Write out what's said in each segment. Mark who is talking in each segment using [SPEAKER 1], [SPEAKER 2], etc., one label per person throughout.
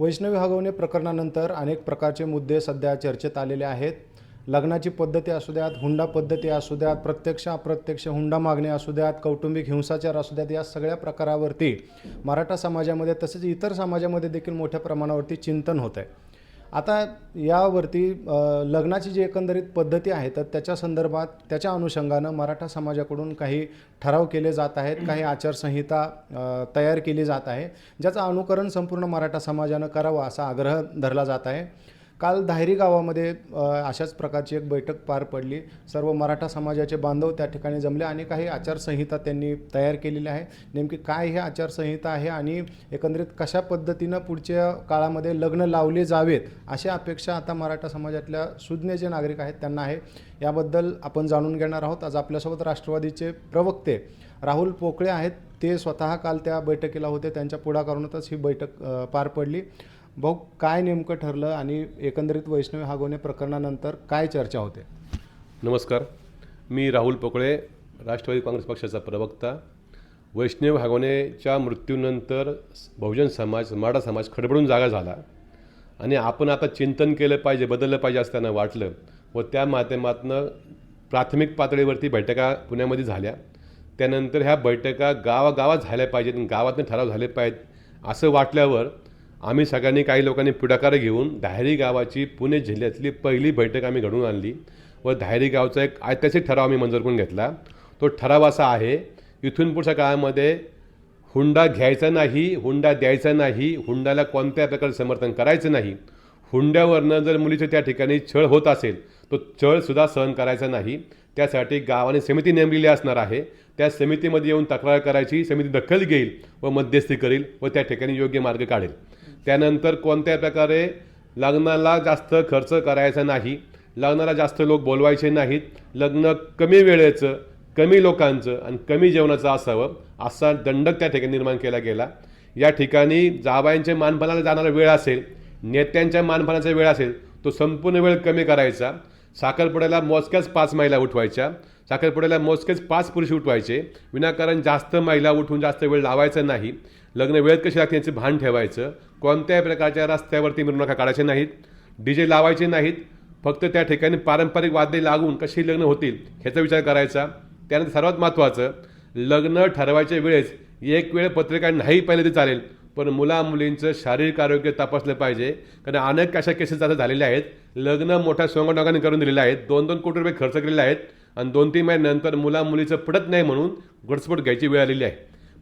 [SPEAKER 1] वैष्णवी हगवणे प्रकरणानंतर अनेक प्रकारचे मुद्दे सध्या चर्चेत आलेले आहेत. लग्नाची पद्धती असू द्यात हुंडा पद्धती असू द्यात प्रत्यक्ष अप्रत्यक्ष हुंडा मागणे असू द्यात कौटुंबिक हिंसाचार असू द्यात या सगळ्या प्रकारावरती मराठा समाजामध्ये तसेच इतर समाजामध्ये देखील मोठ्या प्रमाणावरती चिंतन होत आहे आता यावरती लग्नाची जी एकंदरीत पद्धती आहे तर त्याच्या संदर्भात त्याच्या अनुषंगानं मराठा समाजाकडून काही ठराव केले जात आहेत काही आचारसंहिता तयार केली जात आहे ज्याचं अनुकरण संपूर्ण मराठा समाजानं करावं असा आग्रह धरला जात आहे. काल धायरी गावामध्ये अशाच प्रकारची एक बैठक पार पडली. सर्व मराठा समाजाचे बांधव त्या ठिकाणी जमले आणि काही आचारसंहिता त्यांनी तयार केलेली आहे. नेमकी काय ही आचारसंहिता आहे आणि एकंदरीत कशा पद्धतीनं पुढच्या काळामध्ये लग्न लावले जावेत अशी अपेक्षा आता मराठा समाजातल्या सुज्ञ जे नागरिक आहेत त्यांना आहे. याबद्दल आपण जाणून घेणार आहोत. आज आपल्यासोबत राष्ट्रवादीचे प्रवक्ते राहुल पोकळे आहेत. ते स्वतः काल त्या बैठकीला होते. त्यांच्या पुढाकारूनच ही बैठक पार पडली. भाऊ काय नेमकं ठरलं आणि एकंदरीत वैष्णवी हागवणे प्रकरणानंतर काय चर्चा होते?
[SPEAKER 2] नमस्कार. मी राहुल पोकळे राष्ट्रवादी काँग्रेस पक्षाचा प्रवक्ता. वैष्णव हागवणेच्या मृत्यूनंतर बहुजन समाज मराठा समाज खडबडून जागा झाला. आणि आपण आता चिंतन केलं पाहिजे बदललं पाहिजे असं त्यांना वाटलं व त्या माध्यमातून प्राथमिक पातळीवरती बैठका पुण्यामध्ये झाल्या. त्यानंतर ह्या बैठका गावागावात झाल्या पाहिजेत गावातून ठराव झाले पाहिजेत असं वाटल्यावर आम्ही सगळ्यांनी काही लोकांनी पुढाकार घेऊन धायरी गावाची पुणे जिल्ह्यातली पहिली बैठक आम्ही घडवून आणली व धायरी गावचा एक ऐतिहासिक ठराव आम्ही मंजूर करून घेतला. तो ठराव असा आहे इथून पुढच्या काळामध्ये हुंडा घ्यायचा नाही हुंडा द्यायचा नाही हुंडाला कोणत्या प्रकारे समर्थन करायचं नाही. हुंड्यावरनं जर मुलीचं त्या ठिकाणी छळ होत असेल तो छळसुद्धा सहन करायचा नाही. त्यासाठी गावाने समिती नेमलेली असणार आहे. त्या समितीमध्ये येऊन तक्रार करायची समिती दखल घेईल व मध्यस्थी करेल व त्या ठिकाणी योग्य मार्ग काढेल. त्यानंतर कोणत्या प्रकारे लग्नाला जास्त खर्च करायचा नाही लग्नाला जास्त लोक बोलवायचे नाहीत लग्न कमी वेळेचं कमी लोकांचं आणि कमी जेवणाचं असावं असा दंडक त्या ठिकाणी निर्माण केला गेला. या ठिकाणी जावयांच्या मानपानाला जाणारा वेळ असेल नेत्यांच्या मानपानाचा वेळ असेल तो संपूर्ण वेळ कमी करायचा. साखरपुड्याला मोजक्याच पाच महिला उठवायच्या. साखरपुड्याला मोजकेच पाच पुरुष उठवायचे. विनाकारण जास्त महिला उठून जास्त वेळ लावायचा नाही. लग्न वेळेत कशी लागते याचं भान ठेवायचं. कोणत्याही प्रकारच्या रस्त्यावरती मिरवणुका काढायच्या नाहीत डी जे लावायचे नाहीत फक्त त्या ठिकाणी पारंपरिक वाद्ये लागून कशी लग्न होतील ह्याचा विचार करायचा. त्यानंतर सर्वात महत्त्वाचं लग्न ठरवायच्या वेळेस एक वेळ पत्रिका नाही पाहिलं तरी चालेल पण मुला मुलींचं शारीरिक आरोग्य तपासलं पाहिजे. कारण अनेक अशा केसेस आता झालेल्या आहेत. लग्न मोठ्या संगणकाने करून दिलेल्या आहेत. दोन दोन कोटी रुपये खर्च केलेले आहेत. आणि दोन तीन महिन्यानंतर मुला मुलीचं पडत नाही म्हणून घटस्फोट घ्यायची वेळ आलेली आहे.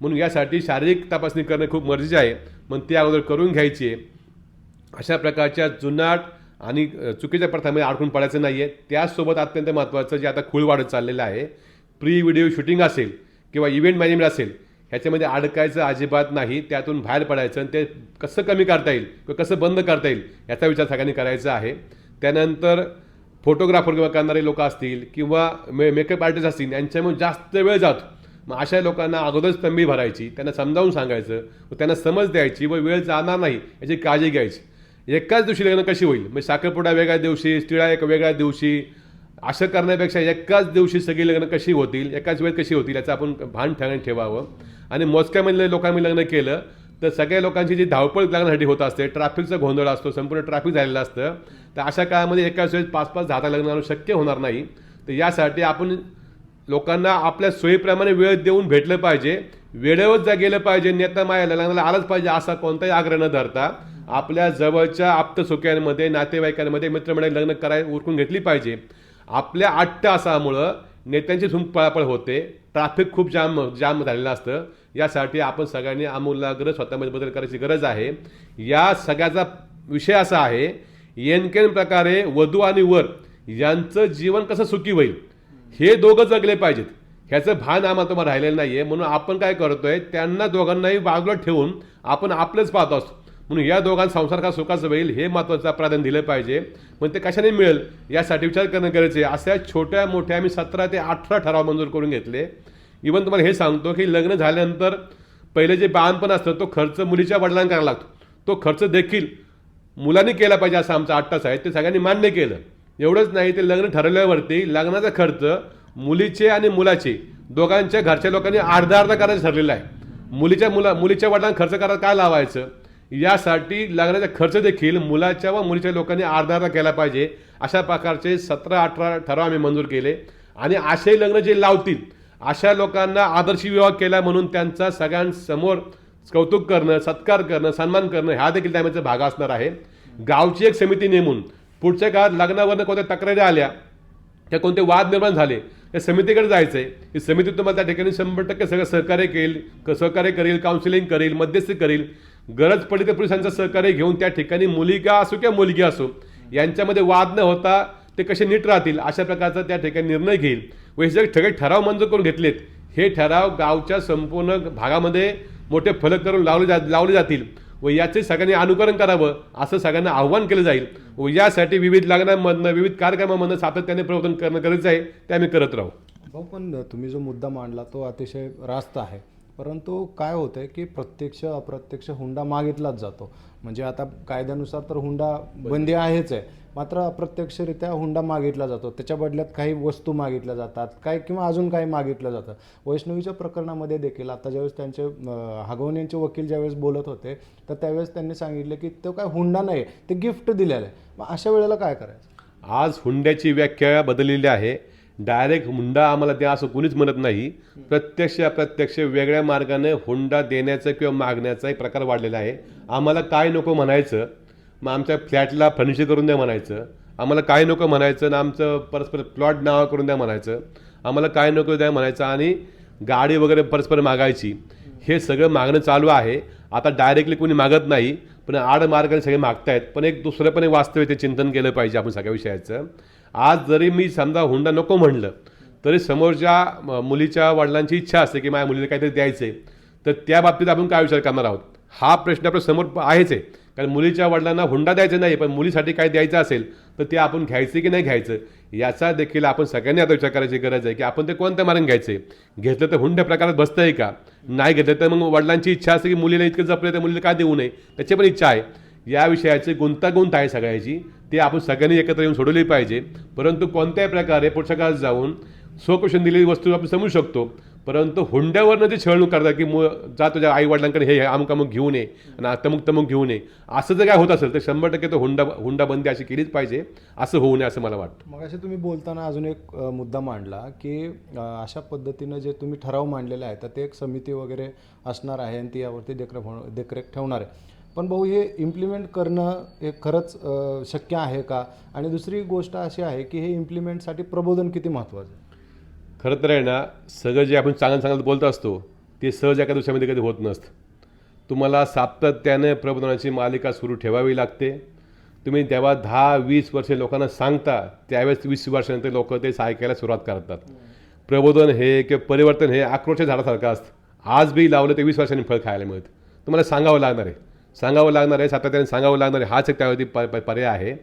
[SPEAKER 2] म्हणून यासाठी शारीरिक तपासणी करणं खूप गरजेचे आहे. मग ती अगोदर करून घ्यायची. आहे अशा प्रकारच्या जुनाट आणि चुकीच्या प्रथामध्ये अडकून पडायचं नाही आहे त्याचसोबत अत्यंत महत्त्वाचं जे आता खूळ वाढत चाललेलं आहे प्री व्हिडिओ शूटिंग असेल किंवा इव्हेंट मॅनेजमेंट असेल ह्याच्यामध्ये अडकायचं अजिबात नाही. त्यातून बाहेर पडायचं आणि ते कसं कमी करता येईल किंवा कसं बंद करता येईल याचा विचार सगळ्यांनी करायचा आहे. त्यानंतर फोटोग्राफर किंवा करणारे लोक असतील किंवा मे मेकअप आर्टिस्ट असतील यांच्यामुळे जास्त वेळ जातो. मग अशा लोकांना अगोदरच तंबी भरायची त्यांना समजावून सांगायचं व त्यांना समज द्यायची व वेळ जाणार नाही याची काळजी घ्यायची. एकाच दिवशी लग्न कशी होईल? म्हणजे साखरपुडा वेगळ्या दिवशी तिळा एक वेगळ्या दिवशी असं करण्यापेक्षा एकाच दिवशी सगळी लग्न कशी होतील एकाच वेळ कशी होतील याचं आपण भान ठेवून ठेवावं. आणि मोजक्यामधल्या लोकांनी लग्न केलं तर सगळ्या लोकांची जी धावपळ लग्नासाठी होत असते ट्रॅफिकचा गोंधळ असतो संपूर्ण ट्रॅफिक झालेलं असतं तर अशा काळामध्ये एकाच वेळेस पाच पाच दहा लग्न शक्य होणार नाही. तर यासाठी आपण लोकांना आपल्या सोयीप्रमाणे वेळ देऊन भेटलं पाहिजे वेळेवर जा गेलं पाहिजे नेता माया लग्नाला आलंच पाहिजे असा कोणताही आग्रह न धरता आपल्या जवळच्या आप्तसुख्यांमध्ये नातेवाईकांमध्ये मित्रमंडळी लग्न कराय उरकून घेतली पाहिजे. आपल्या आठ तासामुळं नेत्यांची धूम पळापळ होते ट्रॅफिक खूप जाम जाम झालेलं असतं. यासाठी आपण सगळ्यांनी आमूलाग्र स्वतःमध्ये बदल करायची गरज आहे. या सगळ्याचा विषय असा आहे येनकेन प्रकारे वधू आणि वर यांचं जीवन कसं सुखी होईल? हे दोघं जगले पाहिजेत. ह्याचं भान आम्हाला तुम्हाला राहिलेलं नाही आहे म्हणून आपण काय करतोय त्यांना दोघांनाही बाजूला ठेवून आपण आपलंच पाहत असतो. म्हणून या दोघांना संसार का सुखाचं होईल हे महत्त्वाचं प्राधान्य दिलं पाहिजे. मग ते कशाने मिळेल यासाठी विचार करणं गरजेचे अशा छोट्या मोठ्या आम्ही सतरा ते अठरा ठराव मंजूर करून घेतले. इवन तुम्हाला हे सांगतो की लग्न झाल्यानंतर पहिले जे बाणपण असतं तो खर्च मुलीच्या वडिलांना करायला लागतो. तो खर्च देखील मुलांनी केला पाहिजे असं आमचा अट्टास आहे. ते सगळ्यांनी मान्य केलं. एवढंच नाही ते लग्न ठरवल्यावरती लग्नाचा खर्च मुलीचे आणि मुलाचे दोघांच्या घरच्या लोकांनी अर्धा अर्धा करायचं ठरलेलं आहे. मुलीच्या मुला मुलीच्या वडिलांना खर्च करायला काय लावायचं? यासाठी लग्नाचा खर्च देखील मुलाच्या व मुलीच्या लोकांनी अर्धा अर्धा केला पाहिजे. अशा प्रकारचे सतरा अठरा ठराव आम्ही मंजूर केले. आणि असे लग्न जे लावतील अशा लोकांना आदर्श विवाह केला म्हणून त्यांचा सगळ्यांसमोर कौतुक करणं सत्कार करणं सन्मान करणं ह्या देखील त्यामध्ये भाग असणार आहे. गावची एक समिती नेमून पुढच्या काळात लग्नावरनं कोणत्या तक्रारी आल्या त्या कोणते वाद निर्माण झाले या समितीकडे जायचं आहे ही समिती तुम्हाला त्या ठिकाणी शंभर टक्के सगळं सहकार्य केल क- सहकार्य करेल काउन्सिलिंग करेल मध्यस्थी करेल. गरज पडली तर पोलिसांचं सहकार्य घेऊन त्या ठिकाणी मुलिका असो किंवा मुलगी असो यांच्यामध्ये वाद न होता ते कसे नीट राहतील अशा प्रकारचा त्या ठिकाणी निर्णय घेईल. व हे सगळे सगळे ठराव मंजूर करून घेतलेत. हे ठराव गावच्या संपूर्ण भागामध्ये मोठे फलक करून लावले जा लावले जातील. व याचे सगळ्यांनी अनुकरण करावं असं सगळ्यांना आव्हान केलं जाईल. व यासाठी विविध लग्नांमधनं विविध कार्यक्रमामधनं सातत्याने प्रवर्तन करणं गरजेचं आहे ते आम्ही करत राहू.
[SPEAKER 1] भाऊ पण तुम्ही जो मुद्दा मांडला तो अतिशय रास्त आहे. परंतु काय होतं आहे की प्रत्यक्ष अप्रत्यक्ष हुंडा मागितलाच जातो. म्हणजे आता कायद्यानुसार तर हुंडा बंदी आहेच आहे. मात्र अप्रत्यक्षरित्या हुंडा मागितला जातो. त्याच्या बदल्यात काही वस्तू मागितल्या जातात काय किंवा अजून काही मागितलं जातं. वैष्णवीच्या प्रकरणामध्ये देखील आता ज्यावेळेस त्यांचे अं, हगवण यांचे वकील ज्यावेळेस बोलत होते तर त्यावेळेस त्यांनी सांगितले की तो काय हुंडा नाही ते गिफ्ट दिलेलं आहे. मग अशा वेळेला काय करायचं?
[SPEAKER 2] आज हुंड्याची व्याख्या बदललेली आहे. डायरेक्ट हुंडा आम्हाला द्या असं कुणीच म्हणत नाही. प्रत्यक्ष अप्रत्यक्ष वेगळ्या मार्गाने हुंडा देण्याचा किंवा मागण्याचा एक प्रकार वाढलेला आहे. आम्हाला काय नको म्हणायचं मग आमच्या फ्लॅटला फर्निचर करून द्या म्हणायचं. आम्हाला काय नको म्हणायचं ना आमचं परस्पर प्लॉट नाव करून द्या म्हणायचं. आम्हाला काय नको द्या म्हणायचं आणि गाडी वगैरे परस्पर मागायची. हे सगळं मागणं चालू आहे. आता डायरेक्टली कोणी मागत नाही पण आड मार्गाने सगळे मागतायत. पण एक दुसरं पण एक वास्तव्य ते चिंतन केलं पाहिजे आपण सगळ्या विषयाचं. आज जरी मी समजा हुंडा नको म्हणलं तरी समोरच्या मुलीच्या वडिलांची इच्छा असते की माझ्या मुलीला काहीतरी द्यायचं आहे तर त्या बाबतीत आपण काय विचार करणार आहोत? हा प्रश्न आपल्यासमोर आहेच आहे. कारण मुलीच्या वडिलांना हुंडा द्यायचा नाही पण मुलीसाठी काय द्यायचं असेल तर ते आपण घ्यायचं की नाही घ्यायचं याचा देखील आपण सगळ्यांनी आता विचार करायची गरज आहे की आपण ते कोणत्या मार्ग घ्यायचं आहे घेतलं तर हुंड्या प्रकारात बसतं आहे का? नाही घेतलं तर मग वडिलांची इच्छा असते की मुलीला इतकं जपलं तर मुलीला का देऊ नये? त्याची पण इच्छा आहे. या विषयाची गुंतागुंत आहे सगळ्याची. ते आपण सगळ्यांनी एकत्र येऊन सोडवली पाहिजे. परंतु कोणत्याही प्रकारे पुढच्या काळात जाऊन स्वकुशन दिलेली वस्तू आपण समजू शकतो. परंतु हुंड्यावरनं जे छळणूक करतात की मु जा तुझ्या आई वडिलांकडे हे अमुक अमुक घेऊ नये आणि तमुक तमुक घेऊ नये असं जर काय होत असेल तर शंभर टक्के तो हुंडा हुंडाबंदी अशी केलीच पाहिजे. असं होऊ नये असं मला वाटतं.
[SPEAKER 1] मग असे तुम्ही बोलताना अजून एक मुद्दा मांडला की अशा पद्धतीनं जे तुम्ही ठराव मांडलेले आहे तर ते एक समिती वगैरे असणार आहे आणि ती यावरती देखरेख देखरेख ठेवणार आहे. पण भाऊ हे इम्प्लिमेंट करणं हे खरंच शक्य आहे का? आणि दुसरी गोष्ट अशी आहे की हे इम्प्लिमेंटसाठी प्रबोधन किती महत्त्वाचं आहे?
[SPEAKER 2] खरं तर आहे ना सगळं जे आपण चांगलं चांगलं बोलत असतो ते सहज एका दिवसामध्ये कधी होत नसतं. तुम्हाला सातत्याने प्रबोधनाची मालिका सुरू ठेवावी लागते. तुम्ही तेव्हा दहा वीस वर्षे लोकांना सांगता त्यावेळेस वीस वर्षानंतर लोक ते ऐकायला सुरुवात करतात. प्रबोधन हे किंवा परिवर्तन हे आक्रोशच्या झाडासारखं असतं. आज बी लावलं ते वीस वर्षांनी फळ खायला मिळतं. तुम्हाला सांगावं लागणार आहे. सांगावं लागणार आहे सातत्याने सांगावं लागणार आहे हाच एक त्यावरती प पर्याय आहे.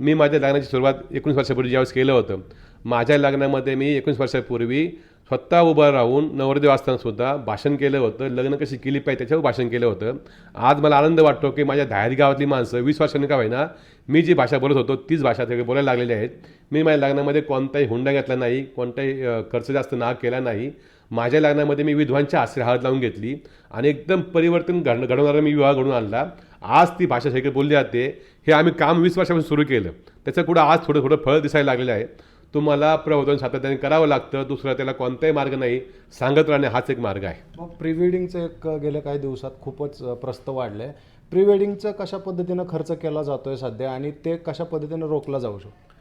[SPEAKER 2] मी माझ्या लग्नाची सुरुवात एकोणीस वर्षापूर्वी ज्यावेळेस केलं होतं. माझ्या लग्नामध्ये मी एकोणीस वर्षापूर्वी स्वतः उभं राहून नवरदेव असतानासुद्धा भाषण केलं होतं. लग्न कशी केली पाहिजे त्याच्यावर भाषण केलं होतं. आज मला आनंद वाटतो की माझ्या धायरी गावातली माणसं वीस वर्षांनी का होईना मी जी भाषा बोलत होतो तीच भाषा ते बोलायला लागलेली आहेत. मी माझ्या लग्नामध्ये कोणताही हुंडा घेतला नाही कोणताही खर्च जास्त ना केला नाही. माझ्या लग्नामध्ये मी विधवांच्या आश्रय हात लावून घेतली आणि एकदम परिवर्तन घड घडवणारा मी विवाह घडून आणला. आज ती भाषा सगळी बोलली जाते. हे आम्ही काम वीस वर्षापासून सुरू केलं. त्याचं कुठं आज थोडं थोडं फळ दिसायला लागलेलं आहे. तुम्हाला प्रबोधन सातत्याने करावं लागतं. दुसरा त्याला कोणताही मार्ग नाही. सांगत राहणे हाच एक मार्ग आहे.
[SPEAKER 1] मग प्री वेडिंगचं एक गेल्या काही दिवसात खूपच प्रस्त वाढलं आहे प्री वेडिंगचं कशा पद्धतीनं खर्च केला जातो आहे सध्या आणि ते कशा पद्धतीनं रोखला जाऊ शकतो?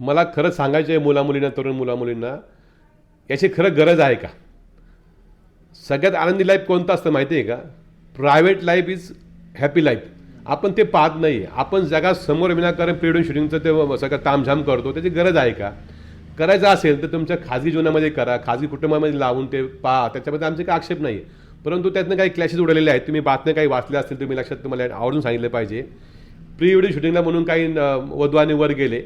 [SPEAKER 2] मला खरंच सांगायचं आहे मुलामुलींना तरुण मुलामुलींना याची खरं गरज आहे का? सगळ्यात आनंदी लाईफ कोणतं असतं माहिती आहे का? Private life is happy life आपण ते पाहत नाही आपण जगा समोर विनाकारण प्रिडून शूटिंगचं ते सगळं तामझाम करतो. त्याची गरज आहे का? करायचं असेल तर तुमच्या खाजगी जीवनामध्ये करा. खाजगी कुटुंबामध्ये लावून ते पहा. त्याच्याबद्दल आमचे काही आक्षेप नाही परंतु त्यातनं काही क्लॅशेस उडलेले आहेत. तुम्ही बातम्या काही वाचल्या असतील तुम्ही लक्षात तुम्हाला आवडून सांगितलं पाहिजे. प्री वेडिंग शूटिंगला म्हणून काही वधवाने वर गेले.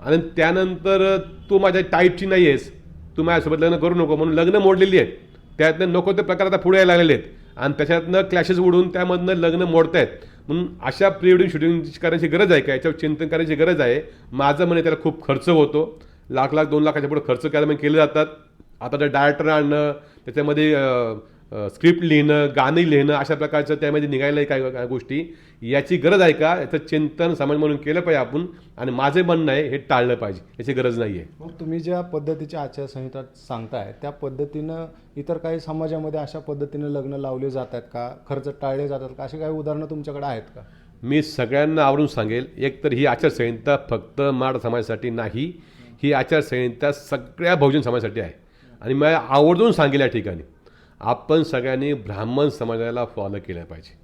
[SPEAKER 2] आणि त्यानंतर तू माझ्या टाईपची नाही आहेस तू माझ्यासोबत लग्न करू नको म्हणून लग्न मोडलेली आहेत. त्यातनं नको ते प्रकार आता पुढे यायला लागलेले आहेत. आणि त्याच्यातनं क्लॅशेस उडून त्यामधनं लग्न मोडतायत. म्हणून अशा प्री वेडिंग शूटिंग करायची गरज आहे का? याच्यावर चिंतन करायची गरज आहे. माझं म्हणे त्याला खूप खर्च होतो. लाख लाख दोन लाखाच्या पुढे खर्च करायला म्हणजे केले जातात. आता त्या डायरेक्टर आणणं त्याच्यामध्ये स्क्रिप्ट लिहिणं गाणी लिहिणं अशा प्रकारचं त्यामध्ये निघायला काय काय गोष्टी. याची गरज आहे का? याचं चिंतन समाज म्हणून केलं पाहिजे आपण आणि माझे म्हणणं आहे हे टाळलं पाहिजे. याची गरज नाही आहे
[SPEAKER 1] मग तुम्ही ज्या पद्धतीची आचारसंहिता सांगताय त्या पद्धतीनं इतर काही समाजामध्ये अशा पद्धतीनं लग्न लावले जात आहेत का? खर्च टाळले जातात का? अशी काही उदाहरणं तुमच्याकडे आहेत का?
[SPEAKER 2] मी सगळ्यांना आवडून सांगेल एक तर ही आचारसंहिता फक्त माड समाजासाठी नाही ही आचारसंहिता सगळ्या बहुजन समाजासाठी आहे. आणि मी आवर्जून सांगेल या ठिकाणी आपण सगळ्यांनी ब्राह्मण समाजाला फॉलो केलं पाहिजे.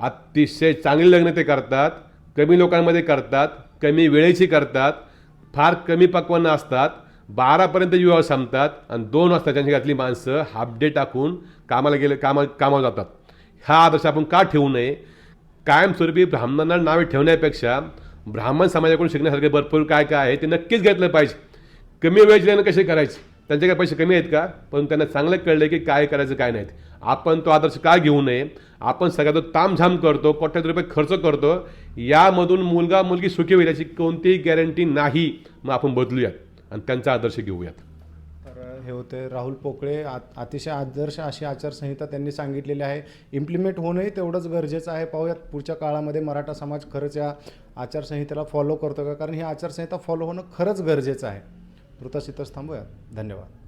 [SPEAKER 2] अतिशय चांगले लग्न ते करतात कमी लोकांमध्ये करतात कमी वेळेची करतात फार कमी पक्वानं असतात बारापर्यंत विवाह संपतात आणि दोन वाजता त्यांच्या घरातली माणसं हाफ डे टाकून कामाला गेले कामा कामावर जातात. हा आदर्श आपण का ठेवू नये? कायमस्वरूपी ब्राह्मणांना नावे ठेवण्यापेक्षा ब्राह्मण समाजाकडून शिकण्यासारखे भरपूर काय काय आहे ते नक्कीच घेतलं पाहिजे. कमी वेळेचे लग्न कसे करायचे? त्यांचे काय पैसे कमी आहेत का? पण त्यांना चांगलं कळलं की काय करायचं काय नाहीत आपण तो आदर्श का घेऊ नये? आपण सगळ्यात तामझाम करतो कोट्यात रुपये खर्च करतो यामधून मुलगा मुलगी सुखी होईल याची कोणतीही गॅरंटी नाही. मग आपण बदलूयात आणि त्यांचा आदर्श घेऊयात.
[SPEAKER 1] तर हे होते राहुल पोकळे आ- अतिशय आदर्श अशी आचारसंहिता त्यांनी सांगितलेली आहे. इम्प्लिमेंट होणंही तेवढंच गरजेचं आहे. पाहूयात पुढच्या काळामध्ये मराठा समाज खरंच या आचारसंहितेला फॉलो करतो का? कारण ही आचारसंहिता फॉलो होणं खरंच गरजेचं आहे. वृत्तास थांबूयात. धन्यवाद.